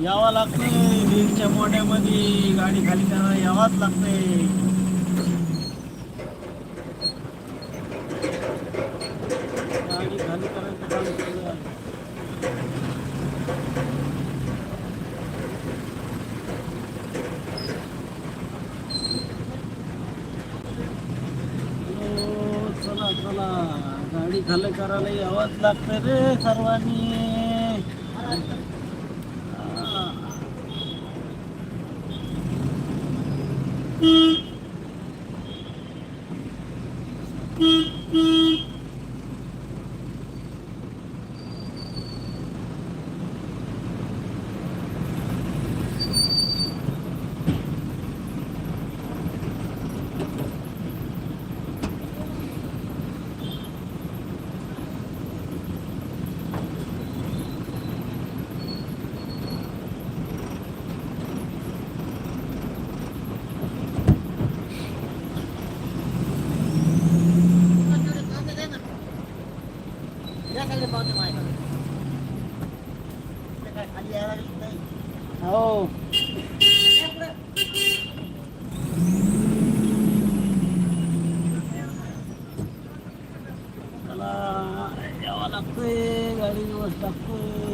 यावं लागतंय. बीडच्या मोठ्यामध्ये गाडी खाली करा यावाच लागतंय. गाडी खाली करायचं काम सुरू आहे. हो, चला चला. गाडी खाली करायला यावाच लागतं रे सर्वांनी हा. हो त्याला यावं लागतंय गाडी व्यवस्था लागतोय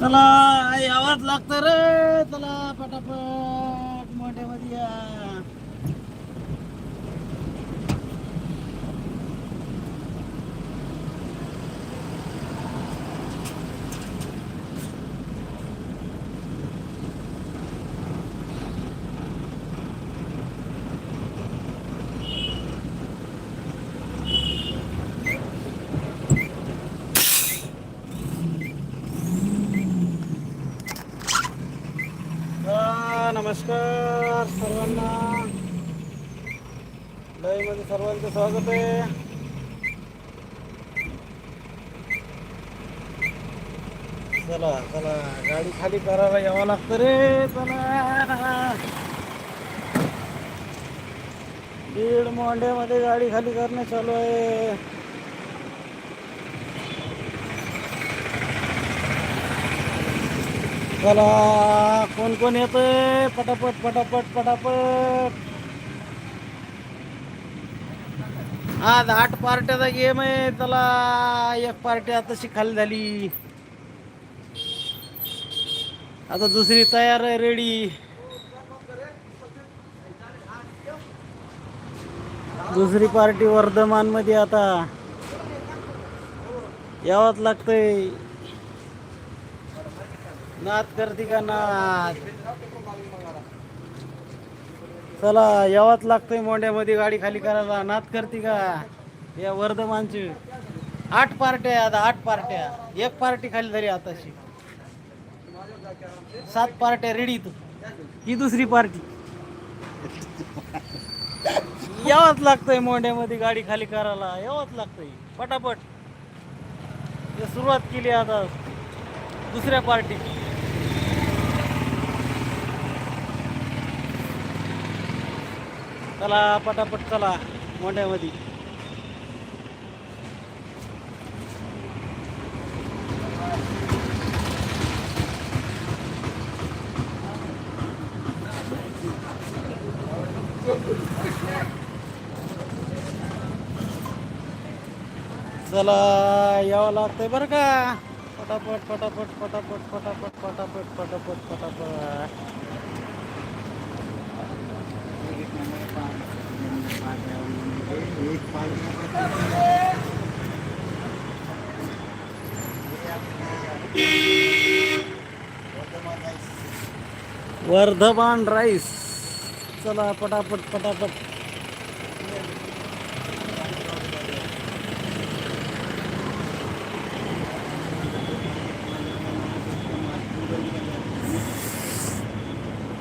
चला आवाज लागतो रे. चला पटापट मोठ्यामध्ये या हा, नमस्कार सर्वांना. मध्ये म्हणजे सर्वांचं स्वागत आहे. चला चला गाडी खाली करायला यावं लागतं रे चला. दीड मोंड्यामध्ये गाडी खाली करणं चालू आहे. चला कोण कोण येतंय? पटापट पटापट पटापट. आज आठ पार्ट्याचा गेम आहे. त्याला एक पार्टी आता खाली झाली. आता दुसरी तयार आहे रेडी दुसरी पार्टी वर्धमानमध्ये आता. यावंच लागतंय. नात करते का नात चला यावाच लागतंय मोंड्यामध्ये गाडी खाली करायला. नात करते का? या वर्धमानची. आठ पार्ट्या आता आठ पार्ट्या. एक पार्टी खाली तरी आताशी. सात पार्ट्या रेडी तू ही दुसरी पार्टी. यावंच लागतंय मोंड्यामध्ये गाडी खाली करायला. यावंच लागतंय. पटापट. सुरुवात केली आता. दुसऱ्या पार्टी. चला पटापट चला मोंड्यामध्ये चला यावं लागतंय बरं का. पटापट पटापट पटापट पटापट पटापट पटापट पटापट. वर्धमान राईस. चला पटापट पटापट.